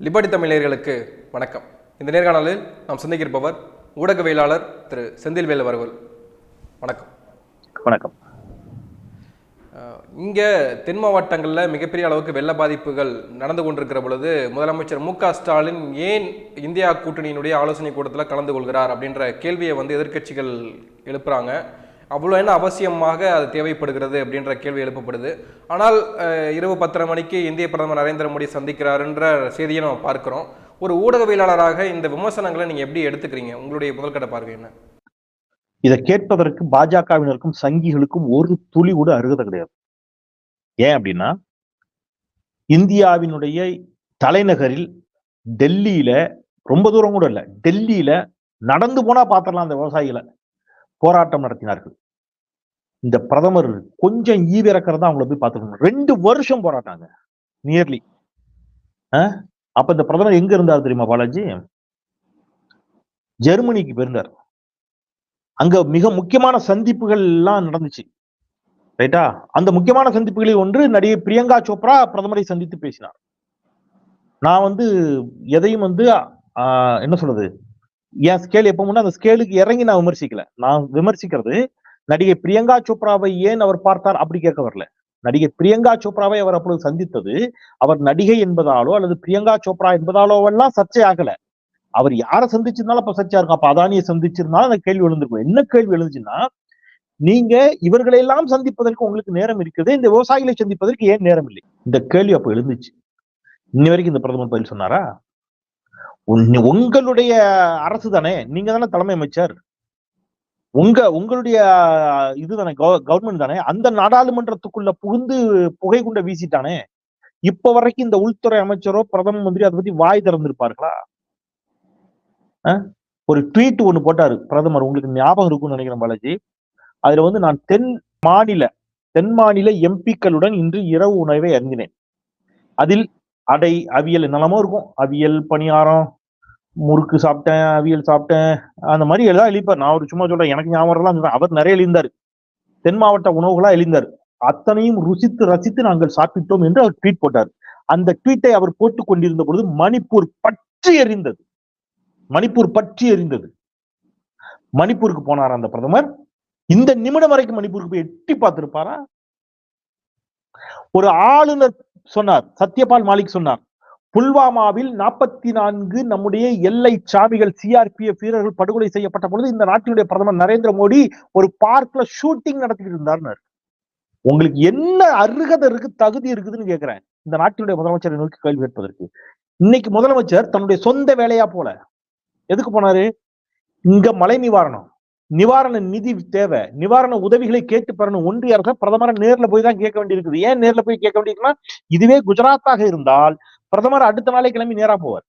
Liberty தமிழர்களுக்கு வணக்கம். இந்த நேர்காணலில் நாம் சந்திக்கிருப்பவர் ஊடகவியலாளர் திரு செந்தில்வேல் அவர்கள். வணக்கம். வணக்கம். இங்க தென் மாவட்டங்களில் மிகப்பெரிய அளவுக்கு வெள்ள பாதிப்புகள் நடந்து கொண்டிருக்கிற பொழுது முதலமைச்சர் மு க ஸ்டாலின் ஏன் இந்தியா கூட்டணியினுடைய ஆலோசனை கூட்டத்தில் கலந்து கொள்கிறார் அப்படின்ற கேள்வியை வந்து எதிர்க்கட்சிகள் எழுப்புறாங்க. அவ்வளோ என்ன அவசியமாக அது தேவைப்படுகிறது அப்படின்ற கேள்வி எழுப்பப்படுது. ஆனால் அஹ், இரவு பத்தரை மணிக்கு இந்திய பிரதமர் நரேந்திர மோடி சந்திக்கிறாருன்ற செய்தியை நம்ம பார்க்கிறோம். ஒரு ஊடகவியலாளராக இந்த விமர்சனங்களை நீங்க எப்படி எடுத்துக்கிறீங்க? உங்களுடைய முதல்கட்ட பார்வை என்ன? இதை கேட்பதற்கு பாஜகவினருக்கும் சங்கிகளுக்கும் ஒரு துளி கூட அருகதை கிடையாது. ஏன் அப்படின்னா இந்தியாவினுடைய தலைநகரில் டெல்லியில ரொம்ப தூரம் கூட இல்லை டெல்லியில நடந்து போனா பாத்திரலாம் அந்த விவசாயிகளை. போராட்டம் நடத்தினார்கள். இந்த பிரதமர் கொஞ்சம் ஈவிறக்கிறதா அவங்கள போய் பார்த்துக்கணும். ரெண்டு வருஷம் போராட்டாங்க நியர்லி அப்ப இந்த பிரதமர் எங்க இருந்தார் தெரியுமா பாலாஜி? ஜெர்மனிக்கு போயிருந்தார். அங்க மிக முக்கியமான சந்திப்புகள் எல்லாம் நடந்துச்சு. ரைட்டா? அந்த முக்கியமான சந்திப்புகளில் ஒன்று நடிகை பிரியங்கா சோப்ரா பிரதமரை சந்தித்து பேசினார். நான் வந்து எதையும் வந்து ஆஹ், என்ன சொல்றது? என் ஸ்கேல் எப்ப முன்னா அந்த ஸ்கேலுக்கு இறங்கி நான் விமர்சிக்கல. நான் விமர்சிக்கிறது நடிகை பிரியங்கா சோப்ராவை ஏன் அவர் பார்த்தார் அப்படி கேட்க வரல. நடிகை பிரியங்கா சோப்ராவை அவர் அப்பொழுது சந்தித்தது அவர் நடிகை என்பதாலோ அல்லது பிரியங்கா சோப்ரா என்பதாலோ எல்லாம் சர்ச்சை ஆகல. அவர் யாரை சந்திச்சிருந்தாலும் அப்ப சர்ச்சையா இருக்கும். அப்ப அதானியை சந்திச்சிருந்தாலும் அந்த கேள்வி எழுந்திருக்கும். என்ன கேள்வி எழுந்துச்சுன்னா நீங்க இவர்களையெல்லாம் சந்திப்பதற்கு உங்களுக்கு நேரம் இருக்குது. இந்த விவசாயிகளை சந்திப்பதற்கு ஏன் நேரம் இல்லை? இந்த கேள்வி அப்ப எழுந்துச்சு. இன்ன வரைக்கும் இந்த பிரதமர் பதில் சொன்னாரா? உங்களுடைய அரசு தானே? நீங்க தானே தலைமை அமைச்சர்? உங்க உங்களுடைய இது தானே கவர்மெண்ட் தானே? அந்த நாடாளுமன்றத்துக்குள்ள புகுந்து புகை குண்ட வீசிட்டானே? இப்ப வரைக்கும் இந்த உள்துறை அமைச்சரோ பிரதம மந்திரி அதை பத்தி வாய் திறந்திருப்பார்களா? ஒரு ட்வீட் ஒண்ணு போட்டாரு பிரதமர். உங்களுக்கு ஞாபகம் இருக்கும்னு நினைக்கிறேன் பாலாஜி. அதுல வந்து நான் தென் மாநில தென் மாநில எம்பிக்களுடன் இன்று இரவு உணவை அறிந்தினேன் அதில் அடை அவியல் என்னெல்லாமோ இருக்கும். அவியல் பணியாரம் முறுக்கு சாப்பிட்டேன் அவியல் சாப்பிட்டேன். அந்த மாதிரி எல்லாம் எழுப்பார் நான் ஒரு சும்மா சொல்றேன் எனக்கு ஞாபகம் எல்லாம் சொல்றேன். அவர் நிறைய எழுந்தார் தென் மாவட்ட உணவுகளா எழுந்தார் அத்தனையும் ருசித்து ரசித்து நாங்கள் சாப்பிட்டோம் என்று அவர் ட்வீட் போட்டார். அந்த ட்வீட்டை அவர் போட்டுக் கொண்டிருந்த பொழுது மணிப்பூர் பற்றி எறிந்தது மணிப்பூர் பற்றி எறிந்தது மணிப்பூருக்கு போனார் அந்த பிரதமர்? இந்த நிமிடம் வரைக்கும் மணிப்பூருக்கு போய் எட்டி பார்த்திருப்பாரா? ஒரு ஆளுநர் சொன்னார். சத்யபால் மாலிக் சொன்னார் புல்வாமாவில் நாற்பத்தி நான்கு நம்முடைய எல்லை சாமிகள் சிஆர்பிஎஃப் வீரர்கள் படுகொலை செய்யப்பட்ட பொழுது இந்த நாட்டினுடைய பிரதமர் நரேந்திர மோடி ஒரு பார்க்ல ஷூட்டிங் நடத்திட்டு இருந்தார்னாரு. உங்களுக்கு என்ன அருகதை இருக்கு தகுதி இருக்குதுன்னு கேட்கிறேன் இந்த நாட்டினுடைய முதலமைச்சரை நோக்கி கேள்வி கேட்பதற்கு. இன்னைக்கு முதலமைச்சர் தன்னுடைய சொந்த வேலையா போல. எதுக்கு போனாரு? இங்க மழை நிவாரணம். நிவாரண நிதி தேவை. நிவாரண உதவிகளை கேட்டு பெறணும். ஒன்றிய அரசு பிரதமரை நேர்ல போய் தான் கேட்க வேண்டியிருக்குது. ஏன் நேர்ல போய் கேட்க வேண்டியிருக்குன்னா இதுவே குஜராத்தாக இருந்தால் பிரதமர் அடுத்த நாளே கிளம்பி நேரா போவார்.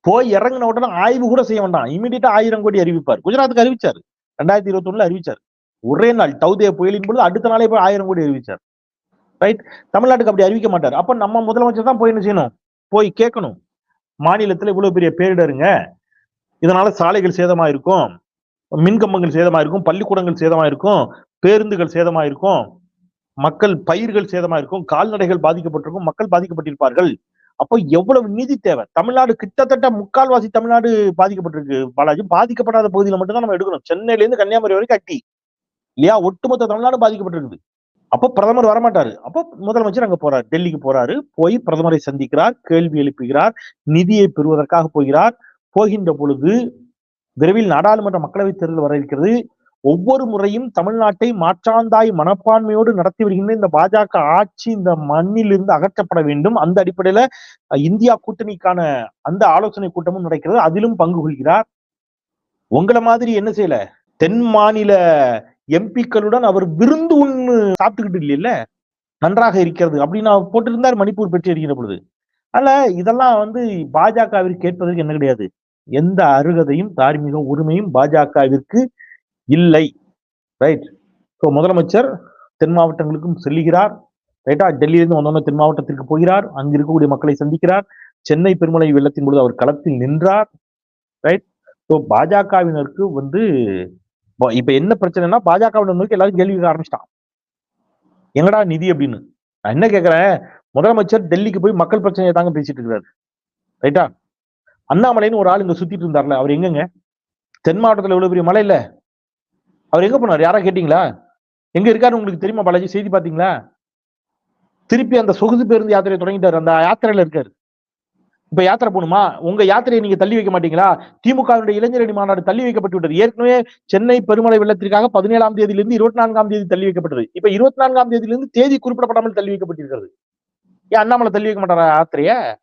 போய் இறங்கின உடனே ஆய்வு கூட செய்ய வேண்டாம். இமீடியட்டா ஆயிரம் கோடி அறிவிப்பார். குஜராத்துக்கு அறிவிச்சார். ரெண்டாயிரத்தி இருபத்தி ஒண்ணுல அறிவிச்சார். ஒரே நாள் தௌதே புயலின் பொழுது அடுத்த நாளே போய் ஆயிரம் கோடி அறிவிச்சார். ரைட் தமிழ்நாட்டுக்கு அப்படி அறிவிக்க மாட்டார். அப்ப நம்ம முதலமைச்சர் தான் போய் என்ன செய்யணும்? போய் கேட்கணும். மாநிலத்துல இவ்வளவு பெரிய பேரிடருங்க. இதனால சாலைகள் சேதமா இருக்கும் மின்கம்பங்கள் சேதமாயிருக்கும் பள்ளிக்கூடங்கள் சேதமாயிருக்கும் பேருந்துகள் சேதமாயிருக்கும் மக்கள் பயிர்கள் சேதமாயிருக்கும் கால்நடைகள் பாதிக்கப்பட்டிருக்கும் மக்கள் பாதிக்கப்பட்டிருப்பார்கள். அப்போ எவ்வளவு நிதி தேவை? தமிழ்நாடு கிட்டத்தட்ட முக்கால்வாசி தமிழ்நாடு பாதிக்கப்பட்டிருக்கு பாலாஜி. பாதிக்கப்படாத பகுதியில மட்டும்தான் நம்ம எடுக்கணும். சென்னையில இருந்து கன்னியாகுமரி வரைக்கும் கட்டி. இல்லையா? ஒட்டுமொத்த தமிழ்நாடு பாதிக்கப்பட்டிருக்குது. அப்போ பிரதமர் வரமாட்டாரு. அப்போ முதலமைச்சர் அங்க போறாரு. டெல்லிக்கு போறாரு. போய் பிரதமரை சந்திக்கிறார் கேள்வி எழுப்புகிறார் நிதியை பெறுவதற்காக போகிறார். போகின்ற பொழுது விரைவில் நாடாளுமன்ற மக்களவைத் தேர்தல் வர இருக்கிறது. ஒவ்வொரு முறையும் தமிழ்நாட்டை மாற்றாந்தாய் மனப்பான்மையோடு நடத்தி வருகின்ற இந்த பாஜக ஆட்சி இந்த மண்ணில் இருந்து அகற்றப்பட வேண்டும். அந்த அடிப்படையில இந்தியா கூட்டணிக்கான அந்த ஆலோசனை கூட்டமும் நடக்கிறது. அதிலும் பங்கு கொள்கிறார். உங்களை மாதிரி என்ன செய்யல? தென் மாநில எம்பிக்களுடன் அவர் விருந்து ஒண்ணு சாப்பிட்டுக்கிட்டு இல்லைல்ல? நன்றாக இருக்கிறது. அப்படின்னு அவர் போட்டிருந்தார் மணிப்பூர் பெற்று இருக்கிற பொழுது. அதனால இதெல்லாம் வந்து பாஜகவிற்கு கேட்பதற்கு என்ன கிடையாது. எந்த அருகதையும் தார்மீக உரிமையும் பாஜகவிற்கு இல்லை. ரைட் ஸோ முதலமைச்சர் தென் மாவட்டங்களுக்கும் செல்லுகிறார். ரைட்டா டெல்லியிலிருந்து வந்தோடனே தென் மாவட்டத்திற்கு போகிறார். அங்கு இருக்கக்கூடிய மக்களை சந்திக்கிறார். சென்னை பெருமலை வெள்ளத்தின் பொழுது அவர் களத்தில் நின்றார். ரைட் ஸோ பாஜகவினருக்கு வந்து இப்ப என்ன பிரச்சனைனா பாஜகவினர் நோக்கி எல்லாரும் கேள்வி கேட்க ஆரம்பிச்சிட்டான். எங்கடா நிதி அப்படின்னு? நான் என்ன கேட்கிறேன்? முதலமைச்சர் டெல்லிக்கு போய் மக்கள் பிரச்சனையை தாங்க பேசிட்டு இருக்கிறாரு. ரைட்டா அண்ணாமலைன்னு ஒரு ஆள் இங்க சுத்திட்டு இருந்தார்ல அவர் எங்கங்க? தென் மாவட்டத்துல இவ்வளவு பெரிய மலை இல்ல? அவர் எங்க போனார்? யாரா கேட்டீங்களா? எங்க இருக்காரு உங்களுக்கு தெரியுமா பாலாஜி? செய்தி பாத்தீங்களா திருப்பி அந்த சொகுசு பேருந்து யாத்திரையை தொடங்கிட்டாரு. அந்த யாத்திரையில இருக்காரு. இப்ப யாத்திரை போகணுமா? உங்க யாத்திரையை நீங்க தள்ளி வைக்க மாட்டீங்களா? திமுகவினுடைய இளைஞரணி மாநாடு தள்ளி வைக்கப்பட்டு விட்டது. ஏற்கனவே சென்னை பெருமலை வெள்ளத்திற்காக பதினேழாம் தேதியிலிருந்து இருபத்தி நான்காம் தேதி தள்ளி வைக்கப்பட்டது. இப்ப இருபத்தி நான்காம் தேதியிலிருந்து தேதி குறிப்பிடப்படாமல் தள்ளி வைக்கப்பட்டிருக்கிறது. ஏன் அண்ணாமலை தள்ளி வைக்க மாட்டாரா யாத்திரையை?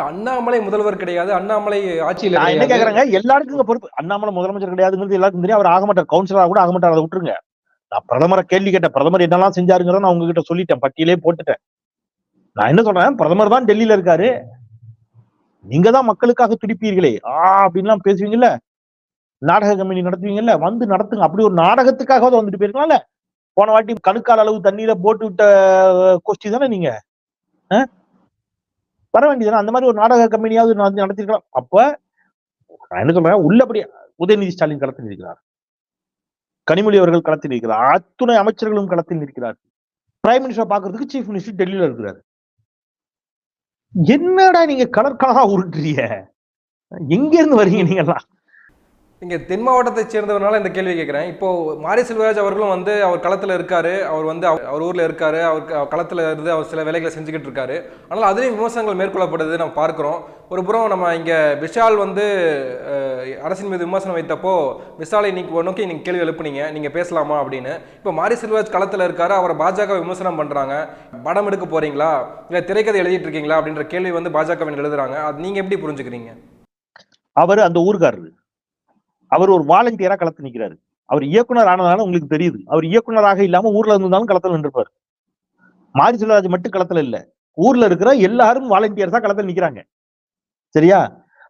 அண்ணாமலை முதல்வர் கிடையாது அண்ணாமலை ஆட்சியில் நான் என்ன. கேக்குறேங்க? எல்லாருக்கும் பொறுப்பு. அண்ணாமலை முதலமைச்சர் கிடையாதுங்கிறது எல்லாருக்கும் தெரியும். அவர் ஆக மாட்டார். கவுன்சிலரா கூட ஆக மாட்டார். அதை விட்டுருங்க. நான் பிரதமரை கேள்வி கேட்டேன். பிரதமர் என்னெல்லாம் செஞ்சாருங்கிறத நான் உங்ககிட்ட சொல்லிட்டேன். பட்டியலே போட்டுட்டேன். நான் என்ன சொல்றேன்? பிரதமர் தான் டெல்லியில இருக்காரு. நீங்க தான் மக்களுக்காக துடிப்பீர்களே. ஆ அப்படின்லாம் பேசுவீங்கல்ல? நாடக கம்பெனி நடத்துவீங்கல்ல? வந்து நடத்துங்க. அப்படி ஒரு நாடகத்துக்காக வந்துட்டு போயிருக்கலாம்ல? போன வாட்டி கணுக்கால் அளவு தண்ணீரை போட்டு விட்ட கோஷ்டி தானே நீங்க? வர வேண்டியதுதானே அந்த மாதிரி ஒரு நாடக கம்பெனியாவது நடத்தி- நடத்திருக்கலாம். அப்ப நான் என்ன சொல்றேன் உள்ளபடி உதயநிதி ஸ்டாலின் களத்தில் இருக்கிறார். கனிமொழி அவர்கள் களத்தில் இருக்கிறார். அத்துணை அமைச்சர்களும் களத்தில் இருக்கிறார் பிரைம் மினிஸ்டர் பாக்குறதுக்கு சீஃப் மினிஸ்டர் டெல்லியில இருக்கிறார். என்னடா நீங்க கலர் கலரா உருட்டுறீங்க? எங்க இருந்து வர்றீங்க நீங்க நீங்கள் தென் மாவட்டத்தை சேர்ந்தவனால இந்த கேள்வி கேட்குறேன். இப்போது மாரி செல்வராஜ் அவர்களும் வந்து அவர் களத்தில் இருக்கார். அவர் வந்து அவர் அவர் இருக்கார். அவர் களத்தில் இருந்து அவர் சில வேலைகளை செஞ்சுக்கிட்டு இருக்காரு. ஆனால் அதுலேயும் விமர்சனங்கள் மேற்கொள்ளப்படுது நம்ம பார்க்குறோம். ஒரு புறம் நம்ம இங்கே விஷால் வந்து அரசின் மீது விமர்சனம் வைத்தப்போ விஷாலை இன்னைக்கு நோக்கி நீங்கள் கேள்வி எழுப்புனீங்க. நீங்கள் பேசலாமா அப்படின்னு. இப்போ மாரி செல்வராஜ் களத்தில் இருக்காரு? அவரை பாஜக விமர்சனம் பண்ணுறாங்க படம் எடுக்க போகிறீங்களா இல்லை திரைக்கதை எழுதிட்டு இருக்கீங்களா? அப்படின்ற கேள்வி வந்து பாஜகவின் எழுதுறாங்க. அது நீங்கள் எப்படி புரிஞ்சுக்கிறீங்க? அவர் அந்த ஊர்காரர். அவர் ஒரு வாலண்டியரா களத்து நிற்கிறாரு அவர் இயக்குனர் ஆனதால உங்களுக்கு தெரியுது. அவர் இயக்குனராக இல்லாம ஊர்ல இருந்தாலும் களத்துல நின்றுப்பார். மாரி செல்வராஜ் மட்டும் களத்துல இல்ல. ஊர்ல இருக்கிற எல்லாரும் வாலண்டியர்ஸா களத்துல நிக்கிறாங்க. சரியா?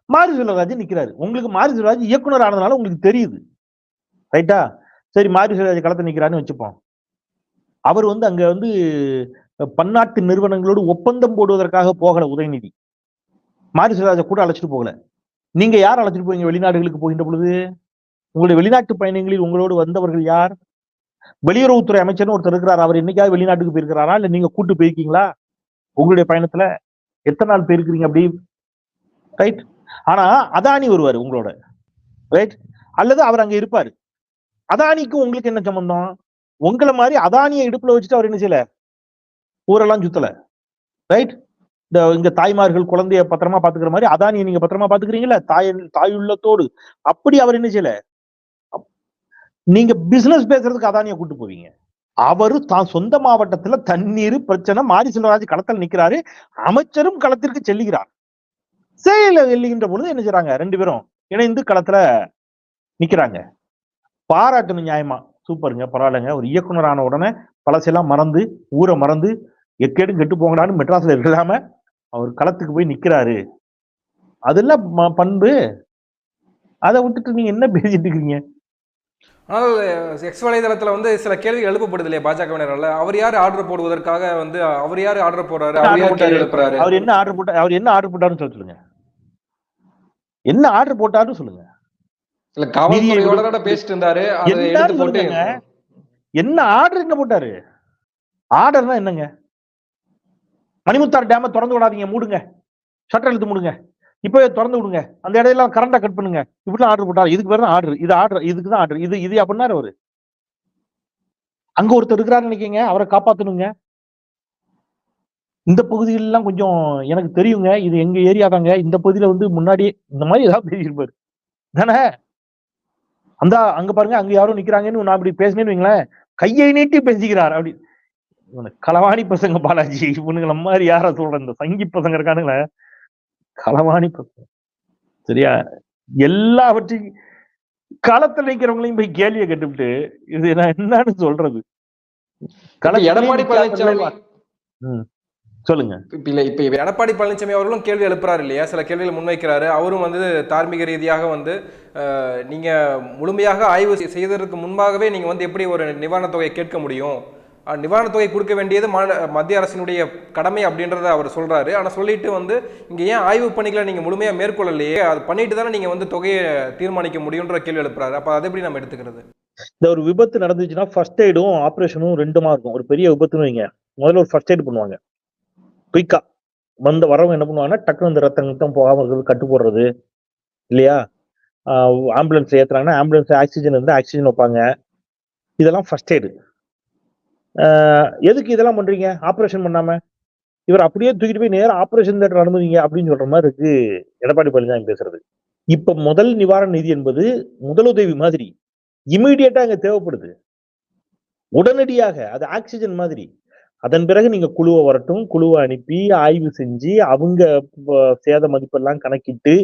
மாரி செல்வராஜ் நிக்கிறாரு. உங்களுக்கு மாரி செல்வராஜ் இயக்குனர் ஆனதுனால உங்களுக்கு தெரியுது. ரைட்டா? சரி மாரி செல்வராஜ் களத்துல நிக்கிறான்னு வச்சுப்போம். அவர் வந்து அங்க வந்து பன்னாட்டு நிறுவனங்களோடு ஒப்பந்தம் போடுவதற்காக போகல உதயநிதி. மாரி செல்வராஜை கூட அழைச்சிட்டு போகல. நீங்க யார் அழைச்சிட்டு போவீங்க வெளிநாடுகளுக்கு போகின்ற பொழுது? உங்களுடைய வெளிநாட்டு பயணங்களில் உங்களோடு வந்தவர்கள் யார்? வெளியுறவுத்துறை அமைச்சர்னு ஒருத்தர் இருக்கிறார். அவர் என்னைக்காவது வெளிநாட்டுக்கு போயிருக்கிறாரா? இல்ல நீங்க கூட்டு போயிருக்கீங்களா? உங்களுடைய பயணத்துல எத்தனை நாள் போயிருக்கிறீங்க அப்படி? ரைட் ஆனா அதானி வருவார் உங்களோட. ரைட் அல்லது அவர் அங்க இருப்பாரு. அதானிக்கும் உங்களுக்கு என்ன சம்பந்தம்? உங்களை மாதிரி அதானியை இடுப்புல வச்சுட்டு அவர் என்ன செய்யல? ஊரெல்லாம் சுத்தல. ரைட் இந்த இங்க தாய்மார்கள் குழந்தைய பத்திரமா பாத்துக்கிற மாதிரி அதானியை நீங்க பத்திரமா பாத்துக்கிறீங்களா தாய் தாயுள்ளத்தோடு அப்படி அவர் என்ன செய்யல? நீங்க பிசினஸ் பேசுறதுக்கு அதானியை கூட்டு போவீங்க. அவரு தான் சொந்த மாவட்டத்துல தண்ணீர் பிரச்சனை மாரி செல்வராஜ் களத்தில் நிக்கிறாரு. அமைச்சரும் களத்திற்கு செல்லுகிறார். செயல வெல்லுகின்ற பொழுது என்ன செய்றாங்க? ரெண்டு பேரும் இணைந்து களத்துல நிக்கிறாங்க. பாராட்டணும் நியாயமா? சூப்பருங்க பரவாயில்லைங்க. ஒரு இயக்குனர் ஆன உடனே பழசெல்லாம் மறந்து ஊரை மறந்து எக்கேடும் கெட்டு போங்கடான்னு மெட்ராஸ்ல இல்லாம அவர் களத்துக்கு போய் நிக்கிறாரு. அதெல்லாம் ம- பண்பு. அதை விட்டுட்டு நீங்க என்ன பேசிட்டு இருக்கீங்க? ஆனால் எக்ஸ் வலைதளத்துல வந்து சில கேள்வி எழுப்பப்படுது இல்லையா பாஜகவினரால அவர் யார் ஆர்டர் போடுவதற்காக வந்து அவர் யார் ஆர்டர் போடுறாரு? அவர் யார் கேள்வி எழுப்புறாரு? அவர் என்ன ஆர்டர் போட்டா அவர் என்ன ஆர்டர் போட்டாருன்னு சொல்ல சொல்லுங்க. என்ன ஆர்டர் போட்டாருன்னு சொல்லுங்க. இல்ல காவல்துறையோட பேசிட்டு இருந்தாரு. என்ன ஆர்டர் என்ன போட்டாரு? ஆர்டர்னா என்னங்க? மணிமுத்தார் டேமை திறந்து விடாதீங்க மூடுங்க. ஷட்டர் இழுத்து மூடுங்க. இப்போவே திறந்து விடுங்க. அந்த இடையெல்லாம் கரண்டா கட் பண்ணுங்க. இப்படிலாம் ஆர்டர் போட்டார். இதுக்கு பேர் தான் ஆர்டர் இது ஆர்டர் இதுக்கு தான் ஆர்டர் இது இது அப்படின்னாரு அவரு? அங்க ஒருத்தர் இருக்கிறாரு நினைக்கீங்க அவரை காப்பாத்தணுங்க. இந்த பகுதியிலலாம் கொஞ்சம் எனக்கு தெரியுங்க. இது எங்க ஏரியா தாங்க. இந்த பகுதியில வந்து முன்னாடியே இந்த மாதிரி ஏதாவது பேசியிருப்பாரு. தானே அந்த அங்க பாருங்க அங்க யாரும் நிக்கிறாங்கன்னு நான் அப்படி பேசினேன்னு வைங்களேன். கையை நீட்டி பேசிக்கிறார் அப்படி. களவாணி பசங்க பாலாஜி. இவனுங்களை மாதிரி யார சொல்றேன் இந்த சங்கி பசங்க இருக்கானுங்களே. களவாணி பசங்க. சரியா? எல்லாவற்றையும் களத்துல நிக்கிறவங்களையும் போய் கேள்வியை கேட்டுவிட்டு இது நான் என்னன்னு சொல்றது? எடப்பாடி பழனிசாமி சொல்லுங்க. இப்ப இல்ல இப்ப எடப்பாடி பழனிசாமி அவர்களும் கேள்வி எழுப்புறாரு இல்லையா? சில கேள்விகளை முன்வைக்கிறாரு. அவரும் வந்து தார்மீக ரீதியாக வந்து நீங்க முழுமையாக ஆய்வு செய்- செய்ததற்கு முன்பாகவே நீங்க வந்து எப்படி ஒரு நிவாரணத் தொகையை கேட்க முடியும்? நிவாரணத் தொகை கொடுக்க வேண்டியது மா- மத்திய அரசினுடைய கடமை அப்படின்றத அவர் சொல்கிறாரு ஆனால் சொல்லிட்டு வந்து இங்கே ஏன் ஆய்வு பணிகளை நீங்கள் முழுமையாக மேற்கொள்ளலையே? அது பண்ணிட்டு தானே நீங்கள் வந்து தொகையை தீர்மானிக்க முடியுன்ற கேள்வி எழுப்புறாரு. அப்போ அதை எப்படி நம்ம எடுத்துக்கிறது? இந்த ஒரு விபத்து நடந்துச்சுன்னா ஃபர்ஸ்ட் எய்டும் ஆப்ரேஷனும் ரெண்டுமா இருக்கும். ஒரு பெரிய விபத்துன்னு வைங்க. முதல்ல ஒரு ஃபர்ஸ்ட் எய்ட் பண்ணுவாங்க. குயிக்கா வந்த வரவங்க என்ன பண்ணுவாங்கன்னா டக்குனு இந்த ரத்தம் போகாமல் இருக்கிறது கட்டு போடுறது. இல்லையா? ஆம்புலன்ஸ் ஏற்றுறாங்கன்னா ஆம்புலன்ஸ் ஆக்சிஜன் இருந்தால் ஆக்சிஜன் வைப்பாங்க. இதெல்லாம் ஃபர்ஸ்ட் எய்டு எதுக்கு இதெல்லாம் பண்றீங்க? ஆப்ரேஷன் பண்ணாம? இவர் அப்படியே தூக்கிட்டு போய் நேரம் ஆபரேஷன் தேட்டர் அனுமதிங்க அப்படின்னு சொல்ற மாதிரி இருக்கு. எடப்பாடி பழனிசாமி பேசுறது. இப்ப முதல் நிவாரண நிதி என்பது முதலுதவி மாதிரி இமீடியட்டா அங்க தேவைப்படுது. உடனடியாக அது ஆக்சிஜன் மாதிரி. அதன் பிறகு நீங்க குழுவை வரட்டும் குழுவை அனுப்பி ஆய்வு செஞ்சு அவங்க சேத மதிப்பெல்லாம் கணக்கிட்டு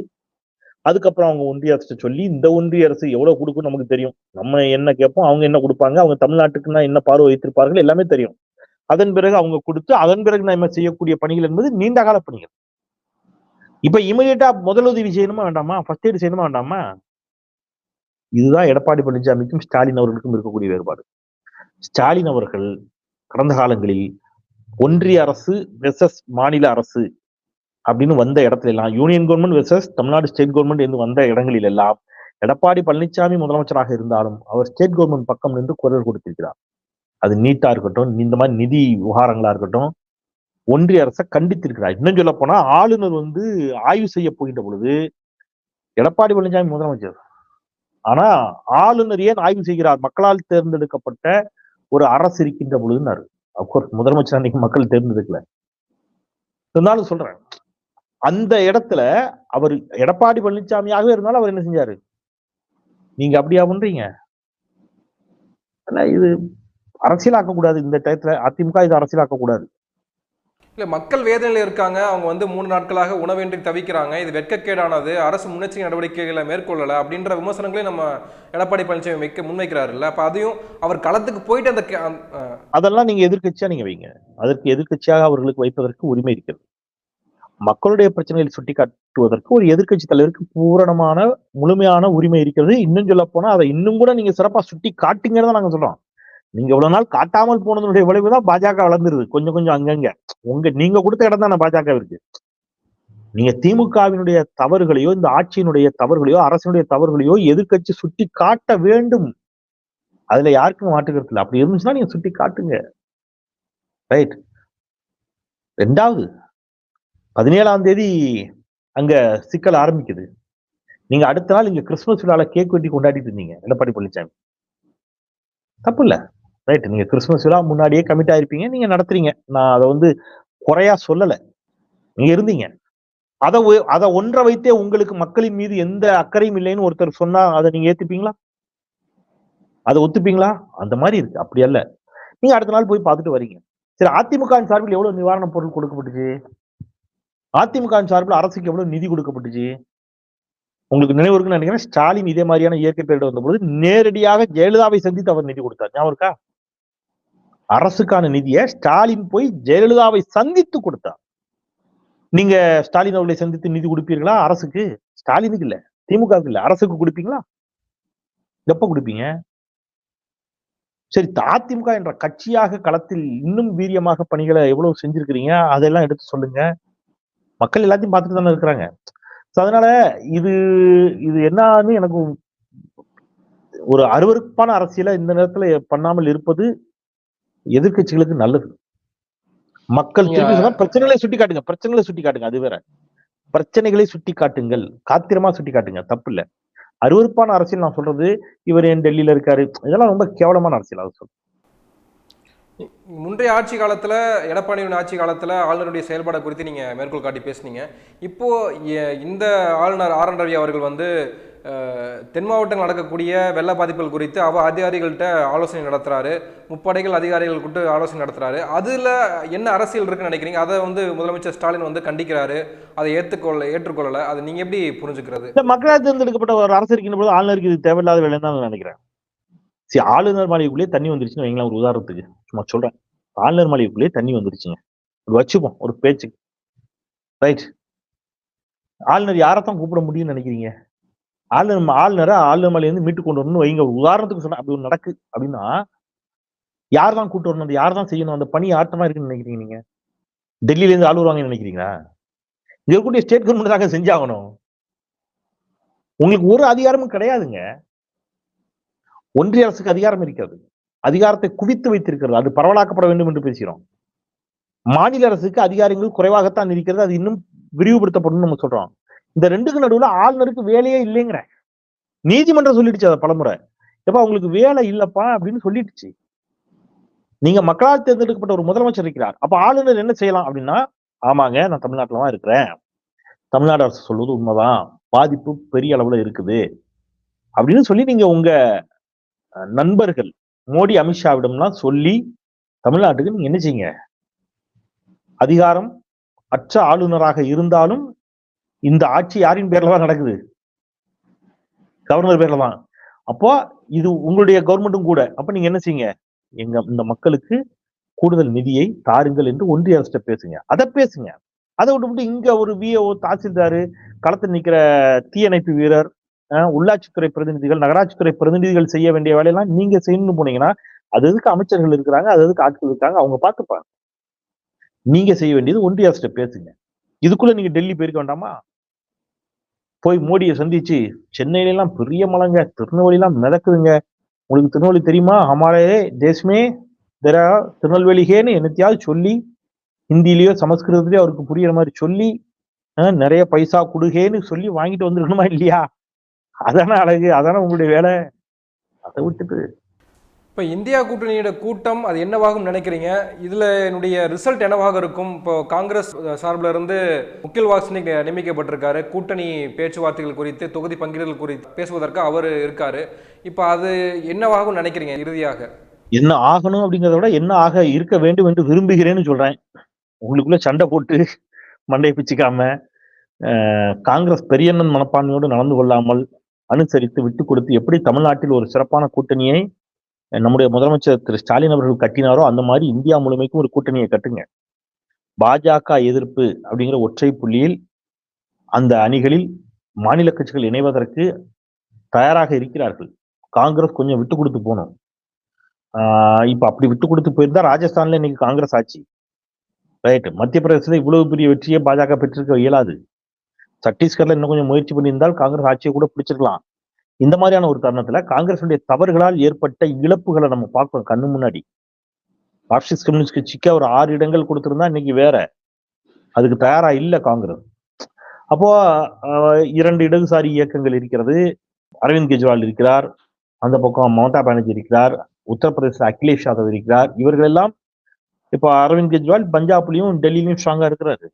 அதுக்கப்புறம் அவங்க ஒன்றிய அரசு சொல்லி இந்த ஒன்றிய அரசு எவ்வளவு கொடுக்கும் நமக்கு தெரியும். நம்ம என்ன கேட்போம் அவங்க என்ன கொடுப்பாங்க அவங்க தமிழ்நாட்டுக்குன்னா என்ன பார்வை வைத்திருப்பார்கள் எல்லாமே தெரியும். அதன் பிறகு அவங்க கொடுத்து அதன் பிறகு நம்ம செய்யக்கூடிய பணிகள் என்பது நீண்ட கால பணிகள். இப்ப இமீடியட்டா முதலுதவி செய்யணுமா வேண்டாமா? ஃபர்ஸ்ட் எய்டு செய்யணுமா வேண்டாமா? இதுதான் எடப்பாடி பழனிசாமிக்கும் ஸ்டாலின் அவர்களுக்கும் இருக்கக்கூடிய வேறுபாடு. ஸ்டாலின் அவர்கள் கடந்த காலங்களில் ஒன்றிய அரசு வெர்சஸ் மாநில அரசு அப்படின்னு வந்த இடத்துல எல்லாம் union government versus Tamil Nadu state government என்று வந்த இடங்களில் எல்லாம் எடப்பாடி பழனிசாமி முதலமைச்சராக இருந்தாலும் அவர் ஸ்டேட் கவர்மெண்ட் பக்கம் நின்று குரல் கொடுத்திருக்கிறார். அது நீட்டா இருக்கட்டும் இந்த மாதிரி நிதி விவகாரங்களா இருக்கட்டும் ஒன்றிய அரசை கண்டித்திருக்கிறார். இன்னும் சொல்ல போனா ஆளுநர் வந்து ஆய்வு செய்ய போகின்ற பொழுது எடப்பாடி பழனிசாமி முதலமைச்சர். ஆனா ஆளுநர் ஏன் ஆய்வு செய்கிறார்? மக்களால் தேர்ந்தெடுக்கப்பட்ட ஒரு அரசு இருக்கின்ற பொழுதுன்னாரு. அப்கோர்ஸ் முதலமைச்சர் அன்னைக்கு மக்கள் தேர்ந்தெடுக்கல. இருந்தாலும் சொல்றேன். அந்த இடத்துல அவர் எடப்பாடி பழனிசாமியாகவே இருந்தாலும் அவர் என்ன செஞ்சாரு? நீங்க அப்படியா பண்றீங்க? இது அரசியலாக்க கூடாது இந்த டயத்துல. அதிமுக இது அரசியலாக்க கூடாது. இல்ல மக்கள் வேதனையில் இருக்காங்க. அவங்க வந்து மூணு நாட்களாக உணவின்றி தவிக்கிறாங்க. இது வெட்கக்கேடானது. அரசு முன்னெச்சரிக்கை நடவடிக்கைகளை மேற்கொள்ளல அப்படின்ற விமர்சனங்களையும் நம்ம எடப்பாடி பழனிசாமி வைக்க முன்வைக்கிறாருல்ல. அப்ப அதையும் அவர் களத்துக்கு போயிட்டு அந்த அதெல்லாம் நீங்க எதிர்க்கட்சியா நீங்க வைங்க. அதற்கு எதிர்க்கட்சியாக அவர்களுக்கு வைப்பதற்கு உரிமை இருக்கிறது. மக்களுடைய பிரச்சனைகளை சுட்டி காட்டுவதற்கு ஒரு எதிர்க்கட்சி தலைவருக்கு பூரணமான முழுமையான உரிமை இருக்கிறது. இன்னும் சொல்ல போனா அதை இன்னும் கூட நீங்க சிறப்பா சுட்டி காட்டுங்கிறத நாங்க சொல்றோம். நீங்க இவ்வளவு நாள் காட்டாமல் போனதனுடைய விளைவு தான் பாஜக வளர்ந்துருது. கொஞ்சம் கொஞ்சம் அங்கங்க. உங்க நீங்க கொடுத்த இடம் தான் பாஜக இருக்கு நீங்க திமுகவினுடைய தவறுகளையோ இந்த ஆட்சியினுடைய தவறுகளையோ அரசினுடைய தவறுகளையோ எதிர்க்கட்சி சுட்டி காட்ட வேண்டும். அதுல யாருக்கும் மாட்டுக்கிறது இல்லை. அப்படி இருந்துச்சுன்னா நீங்க சுட்டி காட்டுங்க ரைட். ரெண்டாவது பதினேழாம் தேதி அங்க சிக்கல் ஆரம்பிக்குது. நீங்க அடுத்த நாள் இங்க கிறிஸ்துமஸ் விழால கேக் வெட்டி கொண்டாடிட்டு இருந்தீங்க. எடப்பாடி பழனிசாமி தப்பு இல்ல. ரைட் நீங்க கிறிஸ்துமஸ் விழா முன்னாடியே கமிட் ஆயிருப்பீங்க. நீங்க நடத்துறீங்க. நான் அதை வந்து குறையா சொல்லல. நீங்க இருந்தீங்க. அதை அதை ஒன்றை வைத்தே உங்களுக்கு மக்களின் மீது எந்த அக்கறையும் இல்லைன்னு ஒருத்தர் சொன்னா அதை நீங்க ஏத்துப்பீங்களா? அதை ஒத்துப்பீங்களா? அந்த மாதிரி இருக்கு. அப்படி அல்ல. நீங்க அடுத்த நாள் போய் பார்த்துட்டு வரீங்க. சரி அதிமுக சார்பில் எவ்வளவு நிவாரணப் பொருள் கொடுக்கப்பட்டுச்சு? அதிமுக சார்பில் அரசுக்கு எவ்வளவு நிதி கொடுக்கப்பட்டுச்சு? உங்களுக்கு நினைவு இருக்குன்னு நினைக்கிறேன். ஸ்டாலின் இதே மாதிரியான இயற்கை பேரிடர் வந்தபோது நேரடியாக ஜெயலலிதாவை சந்தித்து அவர் நிதி கொடுத்தார். ஞாபகம் இருக்கா? அரசுக்கான நிதியை ஸ்டாலின் போய் ஜெயலலிதாவை சந்தித்து கொடுத்தார். நீங்க ஸ்டாலின் அவர்களை சந்தித்து நிதி கொடுப்பீர்களா அரசுக்கு? ஸ்டாலினுக்கு இல்ல. திமுகவுக்கு இல்ல. அரசுக்கு கொடுப்பீங்களா? எப்ப கொடுப்பீங்க? சரி அதிமுக என்ற கட்சியாக களத்தில் இன்னும் வீரியமாக பணிகளை எவ்வளவு செஞ்சிருக்கிறீங்க? அதெல்லாம் எடுத்து சொல்லுங்க. மக்கள் எல்லாத்தையும் பார்த்துட்டு தானே இருக்கிறாங்க. So அதனால இது இது என்னன்னு எனக்கு ஒரு அருவருப்பான அரசியலை இந்த நேரத்துல பண்ணாமல் இருப்பது எதிர்க்கட்சிகளுக்கு நல்லது. மக்கள் திருப்பி பிரச்சனைகளை சுட்டி காட்டுங்க பிரச்சனைகளை சுட்டி காட்டுங்க அது வேற. பிரச்சனைகளை சுட்டி காட்டுங்கள் காத்திரமா சுட்டி காட்டுங்க தப்பு இல்ல. அருவருப்பான அரசியல் நான் சொல்றது இவர் ஏன் டெல்லியில இருக்காரு இதெல்லாம் ரொம்ப கேவலமான அரசியல் அது சொல்றேன். முந்தைய ஆட்சி காலத்துல எடப்பாடியின் ஆட்சி காலத்துல ஆளுநருடைய செயல்பாடு குறித்து நீங்க மேற்கோள் காட்டி பேசுனீங்க. இப்போ இந்த ஆளுநர் ஆர். என். ரவி அவர்கள் வந்து தென் மாவட்டங்கள் நடக்கக்கூடிய வெள்ள பாதிப்புகள் குறித்து அவ அதிகாரிகள்கிட்ட ஆலோசனை நடத்துறாரு. முப்படைகள் அதிகாரிகள் கூட்டு ஆலோசனை நடத்துறாரு. அதுல என்ன அரசியல் இருக்குன்னு நினைக்கிறீங்க? அதை வந்து முதலமைச்சர் ஸ்டாலின் வந்து கண்டிக்கிறாரு. அதை ஏற்றுக்கொள்ள ஏற்றுக்கொள்ளலை. அதை நீங்க எப்படி புரிஞ்சுக்கிறது? மக்களால் தேர்ந்தெடுக்கப்பட்ட ஒரு அரசு இருக்கின்ற போது ஆளுநருக்கு இது தேவையில்லாத வேலைன்னு தான் நினைக்கிறேன். சரி ஆளுநர் மாளிகைக்குள்ளேயே தண்ணி வந்துருச்சுன்னு வைங்களேன் ஒரு உதாரணத்துக்கு. சும்மா சொல்றேன். ஆளுநர் மாளிகைக்குள்ளேயே தண்ணி வந்துருச்சுங்க. வச்சுப்போம் ஒரு பேச்சுக்கு ரைட் ஆளுநர் யாரைத்தான் கூப்பிட முடியும்னு நினைக்கிறீங்க? ஆளுநர் ஆளுநரை ஆளுநர் மாளிகையிலிருந்து மீட்டு கொண்டு வரணும்னு வைங்க. ஒரு உதாரணத்துக்கு சொன்னேன் அப்படி ஒன்று நடக்கு. அப்படின்னா யார் தான் கூட்டு வரணும் அந்த யார் தான் செய்யணும் அந்த பணி ஆட்டமா இருக்குன்னு நினைக்கிறீங்க நீங்க? டெல்லியில இருந்து ஆள் வருவாங்கன்னு நினைக்கிறீங்களா? இங்க இருக்கக்கூடிய ஸ்டேட் கவர்மெண்ட் தாங்க செஞ்சாகணும். உங்களுக்கு ஒரு அதிகாரமும் கிடையாதுங்க. ஒன்றிய அரசுக்கு அதிகாரம் இருக்கிறது. அதிகாரத்தை குவித்து வைத்திருக்கிறது. அது பரவலாக்கப்பட வேண்டும் என்று பேசுகிறோம். மாநில அரசுக்கு அதிகாரங்கள் குறைவாகத்தான் இருக்கிறது. அது இன்னும் விரிவுபடுத்தப்படும் நம்ம சொல்றோம். இந்த ரெண்டுக்கு நடுவுல ஆளுநருக்கு வேலையே இல்லைங்கிற. நீதிமன்றம் சொல்லிடுச்சு அதை பலமுறை. எப்ப உங்களுக்கு வேலை இல்லப்பா அப்படின்னு சொல்லிடுச்சு. நீங்க மக்களால் தேர்ந்தெடுக்கப்பட்ட ஒரு முதலமைச்சர் இருக்கிறார். அப்ப ஆளுநர் என்ன செய்யலாம் அப்படின்னா ஆமாங்க நான் தமிழ்நாட்டுல தான் இருக்கிறேன். தமிழ்நாடு அரசு சொல்வது உண்மைதான். பாதிப்பு பெரிய அளவுல இருக்குது. அப்படின்னு சொல்லி நீங்க உங்க நண்பர்கள் மோடி அமித்ஷாவிடம்லாம் சொல்லி தமிழ்நாட்டுக்கு நீங்க என்ன செய்யுங்க? அதிகாரம் அற்ற ஆளுநராக இருந்தாலும் இந்த ஆட்சி யாரின் பேர்ல தான் நடக்குது? கவர்னர் பேர்ல தான். அப்போ இது உங்களுடைய கவர்மெண்ட்டும் கூட. அப்ப நீங்க என்ன செய்யுங்க? எங்க இந்த மக்களுக்கு கூடுதல் நிதியை தாருங்கள் என்று ஒன்றிய அரசிட்ட பேசுங்க. அதை பேசுங்க. அதை விட்டு இங்க ஒரு விஓ தாசில்தாரு களத்தில் நிக்கிற தீயணைப்பு வீரர் உள்ளாட்சித்துறை பிரதிநிதிகள் நகராட்சித்துறை பிரதிநிதிகள் செய்ய வேண்டிய வேலையெல்லாம் நீங்க செய்யணும்னு போனீங்கன்னா அது எதுக்கு அமைச்சர்கள் இருக்கிறாங்க அது எதுக்கு ஆட்கள் இருக்காங்க அவங்க பார்த்துப்பாங்க. நீங்க செய்ய வேண்டியது ஒன்றிய அரசு பேசுங்க. இதுக்குள்ள நீங்க டெல்லி போயிருக்க வேண்டாமா? போய் மோடியை சந்திச்சு சென்னையில எல்லாம் பெரிய மலைங்க திருநெல்வேலி எல்லாம் மிதக்குதுங்க. உங்களுக்கு திருநெல்வேலி தெரியுமா? ஹமாரே தேசமே தெரா திருநெல்வேலிகேன்னு என்னத்தையாவது சொல்லி ஹிந்திலயோ சமஸ்கிருதத்திலயோ அவருக்கு புரியுற மாதிரி சொல்லி நிறைய பைசா கொடுகேன்னு சொல்லி வாங்கிட்டு வந்துருக்கணுமா இல்லையா? அதானே அழகு அதானே உங்களுடைய வேலை? அதை விட்டுட்டு. இப்போ இந்தியா கூட்டணியோட கூட்டம் அது என்னவாகும் நினைக்கிறீங்க? இதுல என்னுடைய ரிசல்ட் என்னவாக இருக்கும்? இப்போ காங்கிரஸ் சார்பில் இருந்து முகில் வாஸ்னிக் நியமிக்கப்பட்டிருக்காரு. கூட்டணி பேச்சுவார்த்தைகள் குறித்து தொகுதி பங்கீடுகள் குறித்து பேசுவதற்கு அவர் இருக்காரு. இப்போ அது என்னவாகும் நினைக்கிறீங்க இறுதியாக? என்ன ஆகணும் அப்படிங்கிறத விட என்ன ஆக இருக்க வேண்டும் என்று விரும்புகிறேன்னு சொல்றேன். உங்களுக்குள்ள சண்டை போட்டு மண்டையை பிச்சுக்காம காங்கிரஸ் பெரியண்ணன் மனப்பான்மையோடு நடந்து கொள்ளாமல் அனுசரித்து விட்டு கொடுத்து எப்படி தமிழ்நாட்டில் ஒரு சிறப்பான கூட்டணியை நம்முடைய முதலமைச்சர் திரு ஸ்டாலின் அவர்கள் கட்டினாரோ அந்த மாதிரி இந்தியா முழுமைக்கும் ஒரு கூட்டணியை கட்டுங்க. பாஜக எதிர்ப்பு அப்படிங்கிற ஒற்றை புள்ளியில் அந்த அணிகளில் மாநில கட்சிகள் இணைவதற்கு தயாராக இருக்கிறார்கள். காங்கிரஸ் கொஞ்சம் விட்டு கொடுத்து போகணும் இப்ப அப்படி விட்டு கொடுத்து போயிருந்தா ராஜஸ்தான்ல இன்னைக்கு காங்கிரஸ் ஆட்சி. ரைட் மத்திய பிரதேசத்துல இவ்வளவு பெரிய வெற்றியை பாஜக பெற்றிருக்க இயலாது. சத்தீஸ்கர்ல இன்னும் கொஞ்சம் முயற்சி பண்ணியிருந்தால் காங்கிரஸ் ஆட்சியை கூட பிடிச்சிருக்கலாம். இந்த மாதிரியான ஒரு தருணத்துல காங்கிரசுடைய தவறுகளால் ஏற்பட்ட இழப்புகளை நம்ம பார்க்கிறோம் கண்ணு முன்னாடி. மார்க்சிஸ்ட் கம்யூனிஸ்ட் கட்சிக்கு ஒரு ஆறு இடங்கள் கொடுத்திருந்தா இன்னைக்கு வேற. அதுக்கு தயாரா இல்ல காங்கிரஸ். அப்போ இரண்டு இடதுசாரி இயக்கங்கள் இருக்கிறது. அரவிந்த் கெஜ்ரிவால் இருக்கிறார். அந்த பக்கம் மம்தா பானர்ஜி இருக்கிறார். உத்தரப்பிரதேச அகிலேஷ் யாதவ் இருக்கிறார். இவர்கள் எல்லாம் இப்போ அரவிந்த் கெஜ்ரிவால் பஞ்சாப்லயும் டெல்லியிலும் ஸ்ட்ராங்கா இருக்கிறாரு.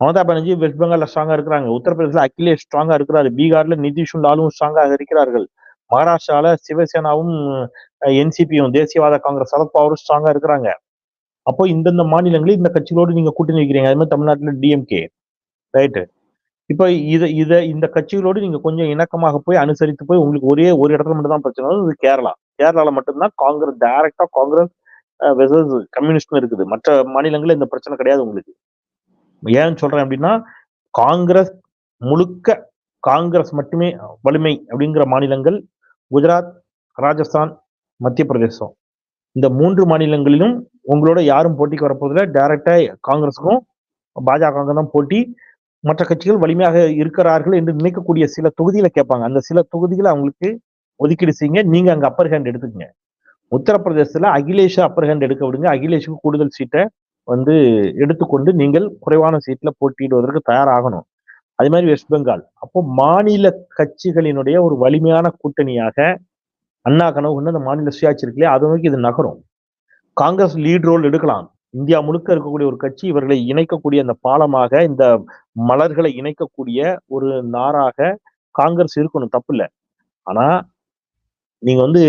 மமதா பானர்ஜி வெஸ்ட் பெங்கால்ல ஸ்ட்ராங்கா இருக்கிறாங்க. உத்தரப்பிரதேசல அகிலேஷ் ஸ்ட்ராங்கா இருக்கிறாரு. பீகார்ல நிதிஷும் லாலும் ஸ்ட்ராங்கா இருக்கிறார்கள். மகாராஷ்டிரால சிவசேனாவும் என்சிபியும் தேசியவாத காங்கிரஸ் சரத்பவாரும் ஸ்ட்ராங்கா இருக்கிறாங்க. அப்போ இந்தந்த மாநிலங்களில் இந்த கட்சிகளோடு நீங்க கூட்டணி வைக்கிறீங்க. அது மாதிரி தமிழ்நாட்டுல டிஎம்கே ரைட்டு இப்போ இத இதை இந்த கட்சிகளோடு நீங்க கொஞ்சம் இணக்கமாக போய் அனுசரித்து போய் உங்களுக்கு ஒரே ஒரு இடத்துல மட்டும் தான் பிரச்சனை இது கேரளா. கேரளால மட்டும்தான் காங்கிரஸ் டைரக்டா காங்கிரஸ் வெசஸ் கம்யூனிஸ்ட்னு இருக்குது. மற்ற மாநிலங்களில் இந்த பிரச்சனை கிடையாது உங்களுக்கு. ஏன் சொல்றேன் அப்படின்னா காங்கிரஸ் முழுக்க காங்கிரஸ் மட்டுமே வலிமை அப்படிங்கிற மாநிலங்கள் குஜராத் ராஜஸ்தான் மத்திய பிரதேசம். இந்த மூன்று மாநிலங்களிலும் உங்களோட யாரும் போட்டிக்கு வரப்போதில்லை டைரக்டா காங்கிரஸுக்கும் பாஜக தான் போட்டி. மற்ற கட்சிகள் வலிமையாக இருக்கிறார்கள் என்று நினைக்கக்கூடிய சில தொகுதியில கேட்பாங்க. அந்த சில தொகுதிகளை அவங்களுக்கு ஒதுக்கீடு செய்யுங்க. நீங்க அங்க அப்பர் ஹேண்ட் எடுத்துக்கங்க. உத்தரப்பிரதேசத்துல அகிலேஷ் அப்பர் ஹேண்ட் எடுக்க விடுங்க. அகிலேஷுக்கு கூடுதல் சீட்டை வந்து எடுத்துக்கொண்டு நீங்கள் குறைவான சீட்ல போட்டியிடுவதற்கு தயாராகணும். அதே மாதிரி வெஸ்ட் பெங்கால் அப்போ மாநில கட்சிகளினுடைய ஒரு வலிமையான கூட்டணியாக அண்ணா கனவு அந்த மாநில சுயாட்சி இருக்குல்லையா அதை நோக்கி இது நகரும். காங்கிரஸ் லீட் ரோல் எடுக்கலாம். இந்தியா முழுக்க இருக்கக்கூடிய ஒரு கட்சி இவர்களை இணைக்கக்கூடிய அந்த பாலமாக இந்த மலர்களை இணைக்கக்கூடிய ஒரு நாராக காங்கிரஸ் இருக்கணும் தப்பு இல்லை. ஆனா நீங்க வந்து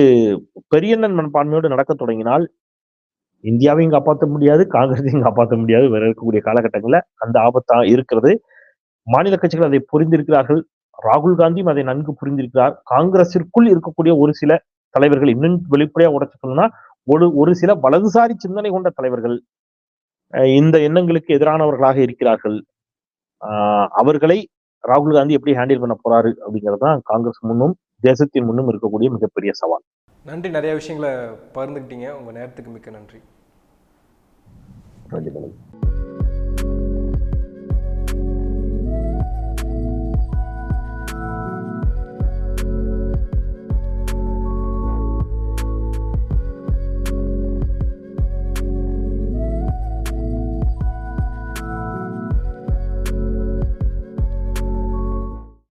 பெரியண்ணன் மனப்பான்மையோடு நடக்க தொடங்கினால் இந்தியாவையும் காப்பாற்ற முடியாது காங்கிரஸையும் காப்பாற்ற முடியாது. வேற இருக்கக்கூடிய காலகட்டங்களில் அந்த ஆபத்தா இருக்கிறது. மாநில கட்சிகள் அதை புரிந்திருக்கிறார்கள். ராகுல் காந்தியும் அதை நன்கு புரிந்திருக்கிறார். காங்கிரசிற்குள் இருக்கக்கூடிய ஒரு சில தலைவர்கள் இன்னும் வெளிப்படையா உடச்சுக்கணும்னா ஒரு ஒரு சில வலதுசாரி சிந்தனை கொண்ட தலைவர்கள் இந்த எண்ணங்களுக்கு எதிரானவர்களாக இருக்கிறார்கள். அவர்களை ராகுல் காந்தி எப்படி ஹேண்டில் பண்ண போறாரு அப்படிங்கிறது தான் காங்கிரஸ் முன்னும் தேசத்தின் முன்னும் இருக்கக்கூடிய மிகப்பெரிய சவால். நன்றி. நிறைய விஷயங்களை பகிர்ந்துக்கிட்டீங்க. உங்க நேரத்துக்கு மிக்க நன்றி. accountability.